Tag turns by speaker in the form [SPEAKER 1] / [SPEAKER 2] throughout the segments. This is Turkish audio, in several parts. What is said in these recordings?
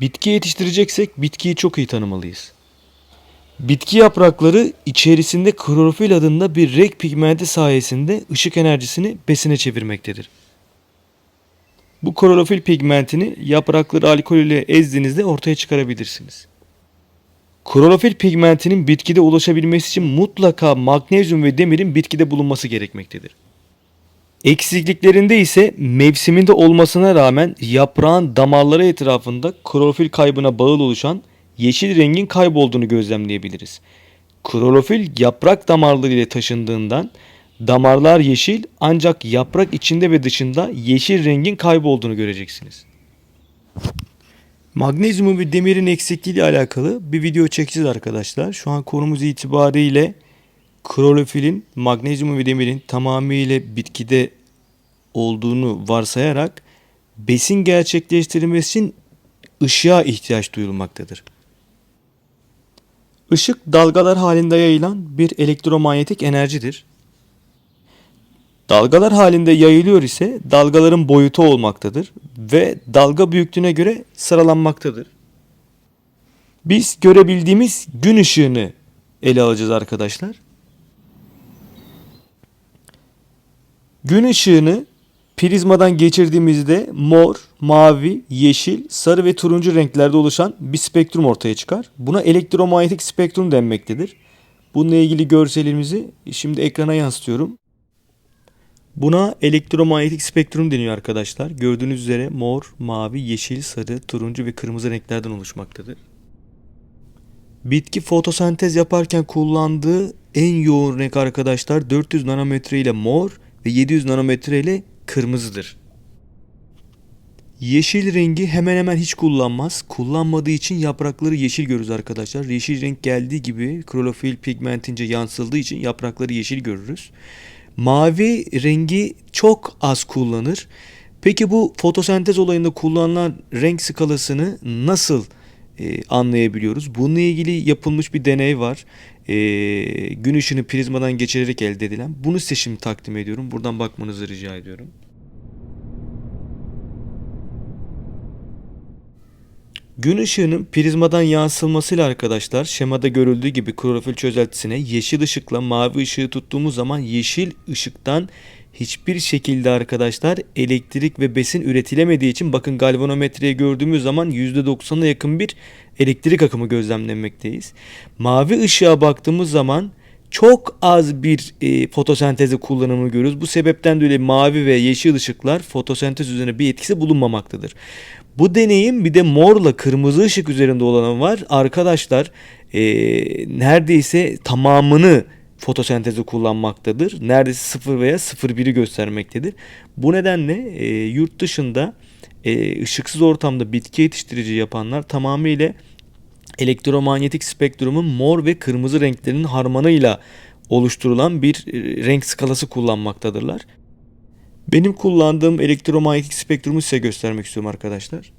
[SPEAKER 1] Bitki yetiştireceksek bitkiyi çok iyi tanımalıyız. Bitki yaprakları içerisinde klorofil adında bir renk pigmenti sayesinde ışık enerjisini besine çevirmektedir. Bu klorofil pigmentini yaprakları alkol ile ezdiğinizde ortaya çıkarabilirsiniz. Klorofil pigmentinin bitkide ulaşabilmesi için mutlaka magnezyum ve demirin bitkide bulunması gerekmektedir. Eksikliklerinde ise mevsiminde olmasına rağmen yaprağın damarları etrafında klorofil kaybına bağlı oluşan yeşil rengin kaybolduğunu gözlemleyebiliriz. Klorofil yaprak damarları ile taşındığından damarlar yeşil ancak yaprak içinde ve dışında yeşil rengin kaybolduğunu göreceksiniz. Magnezyumun ve demirin eksikliği ile alakalı bir video çekeceğiz arkadaşlar. Şu an konumuz itibariyle klorofilin, magnezyumun ve demirin tamamıyla bitkide olduğunu varsayarak besin gerçekleştirilmesi için ışığa ihtiyaç duyulmaktadır. Işık dalgalar halinde yayılan bir elektromanyetik enerjidir. Dalgalar halinde yayılıyor ise dalgaların boyutu olmaktadır ve dalga büyüklüğüne göre sıralanmaktadır. Biz görebildiğimiz gün ışığını ele alacağız arkadaşlar. Gün ışığını prizmadan geçirdiğimizde mor, mavi, yeşil, sarı ve turuncu renklerde oluşan bir spektrum ortaya çıkar. Buna elektromanyetik spektrum denmektedir. Bununla ilgili görselimizi şimdi ekrana yansıtıyorum. Buna elektromanyetik spektrum deniyor arkadaşlar. Gördüğünüz üzere mor, mavi, yeşil, sarı, turuncu ve kırmızı renklerden oluşmaktadır. Bitki fotosentez yaparken kullandığı en yoğun renk arkadaşlar 400 nanometre ile mor ve 700 nanometre ile kırmızıdır. Yeşil rengi hemen hemen hiç kullanmaz. Kullanmadığı için yaprakları yeşil görürüz arkadaşlar. Yeşil renk geldiği gibi klorofil pigmentince yansıldığı için yaprakları yeşil görürüz. Mavi rengi çok az kullanır. Peki bu fotosentez olayında kullanılan renk skalasını nasıl e, anlayabiliyoruz? Bununla ilgili yapılmış bir deney var. E, gün ışığını prizmadan geçirerek elde edilen. Bunu size şimdi takdim ediyorum. Buradan bakmanızı rica ediyorum. Gün ışığının prizmadan yansılmasıyla arkadaşlar şemada görüldüğü gibi klorofil çözeltisine yeşil ışıkla mavi ışığı tuttuğumuz zaman yeşil ışıktan hiçbir şekilde arkadaşlar elektrik ve besin üretilemediği için bakın galvanometreyi gördüğümüz zaman %90'a yakın bir elektrik akımı gözlemlemekteyiz. Mavi ışığa baktığımız zaman çok az bir e, fotosentezi kullanımını görüyoruz. Bu sebepten dolayı mavi ve yeşil ışıklar fotosentez üzerine bir etkisi bulunmamaktadır. Bu deneyim bir de morla kırmızı ışık üzerinde olanı var. Arkadaşlar e, neredeyse tamamını fotosentezi kullanmaktadır. Neredeyse 0 veya 0,1'i göstermektedir. Bu nedenle e, yurt dışında e, ışıksız ortamda bitki yetiştirici yapanlar tamamıyla elektromanyetik spektrumun mor ve kırmızı renklerinin harmanıyla oluşturulan bir e, renk skalası kullanmaktadırlar. Benim kullandığım elektromanyetik spektrumu size göstermek istiyorum arkadaşlar.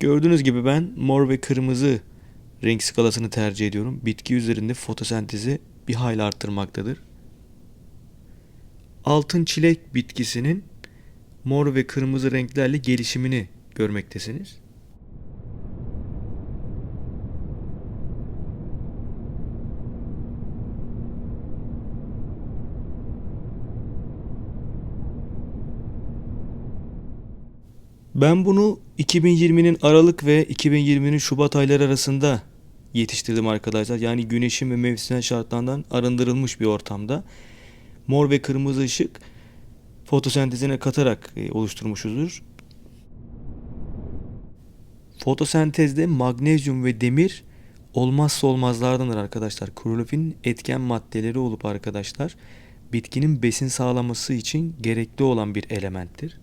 [SPEAKER 1] Gördüğünüz gibi ben mor ve kırmızı renk skalasını tercih ediyorum. Bitki üzerinde fotosentezi bir hayli arttırmaktadır. Altın çilek bitkisinin mor ve kırmızı renklerle gelişimini görmektesiniz. Ben bunu 2020'nin Aralık ve 2020'nin Şubat ayları arasında yetiştirdim arkadaşlar. Yani güneşin ve mevsimsel şartlardan arındırılmış bir ortamda. Mor ve kırmızı ışık fotosentezine katarak e, oluşturmuşuzdur. Fotosentezde magnezyum ve demir olmazsa olmazlardandır arkadaşlar. Klorofilin etken maddeleri olup arkadaşlar bitkinin besin sağlaması için gerekli olan bir elementtir.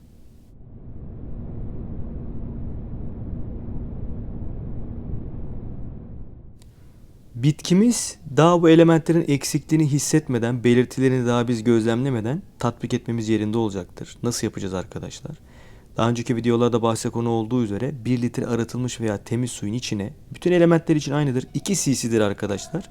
[SPEAKER 1] Bitkimiz daha bu elementlerin eksikliğini hissetmeden, belirtilerini daha biz gözlemlemeden tatbik etmemiz yerinde olacaktır. Nasıl yapacağız arkadaşlar? Daha önceki videolarda bahse konu olduğu üzere 1 litre arıtılmış veya temiz suyun içine bütün elementler için aynıdır. 2 cc'dir arkadaşlar.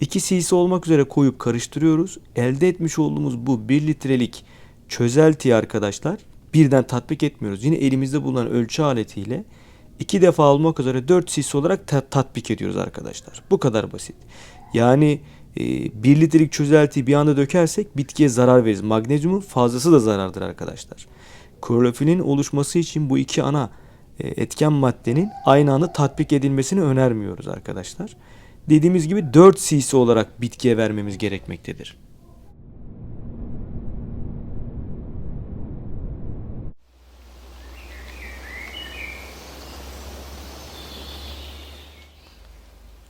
[SPEAKER 1] 2 cc olmak üzere koyup karıştırıyoruz. Elde etmiş olduğumuz bu 1 litrelik çözeltiyi arkadaşlar birden tatbik etmiyoruz. Yine elimizde bulunan ölçü aletiyle iki defa almak üzere 4 cc olarak ta- tatbik ediyoruz arkadaşlar. Bu kadar basit. Yani e, 1 litrelik çözeltiyi bir anda dökersek bitkiye zarar veririz. Magnezyumun fazlası da zarardır arkadaşlar. Klorofilin oluşması için bu iki ana e, etken maddenin aynı anda tatbik edilmesini önermiyoruz arkadaşlar. Dediğimiz gibi 4 cc olarak bitkiye vermemiz gerekmektedir.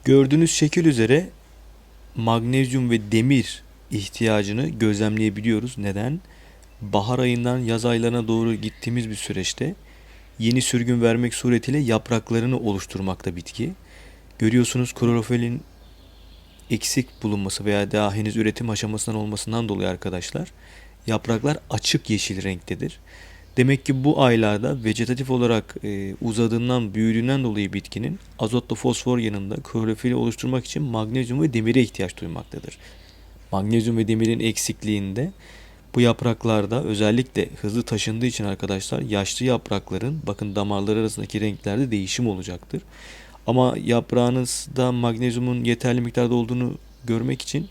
[SPEAKER 1] Gördüğünüz şekil üzere magnezyum ve demir ihtiyacını gözlemleyebiliyoruz. Neden? Bahar ayından yaz aylarına doğru gittiğimiz bir süreçte yeni sürgün vermek suretiyle yapraklarını oluşturmakta bitki. Görüyorsunuz klorofilin eksik bulunması veya daha henüz üretim aşamasından olmasından dolayı arkadaşlar yapraklar açık yeşil renktedir. Demek ki bu aylarda vegetatif olarak e, uzadığından, büyüdüğünden dolayı bitkinin azotla fosfor yanında klorofili oluşturmak için magnezyum ve demire ihtiyaç duymaktadır. Magnezyum ve demirin eksikliğinde bu yapraklarda özellikle hızlı taşındığı için arkadaşlar yaşlı yaprakların bakın damarları arasındaki renklerde değişim olacaktır. Ama yaprağınızda magnezyumun yeterli miktarda olduğunu görmek için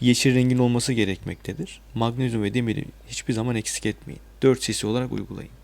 [SPEAKER 1] yeşil rengin olması gerekmektedir. Magnezyum ve demiri hiçbir zaman eksik etmeyin. 4 cc olarak uygulayın.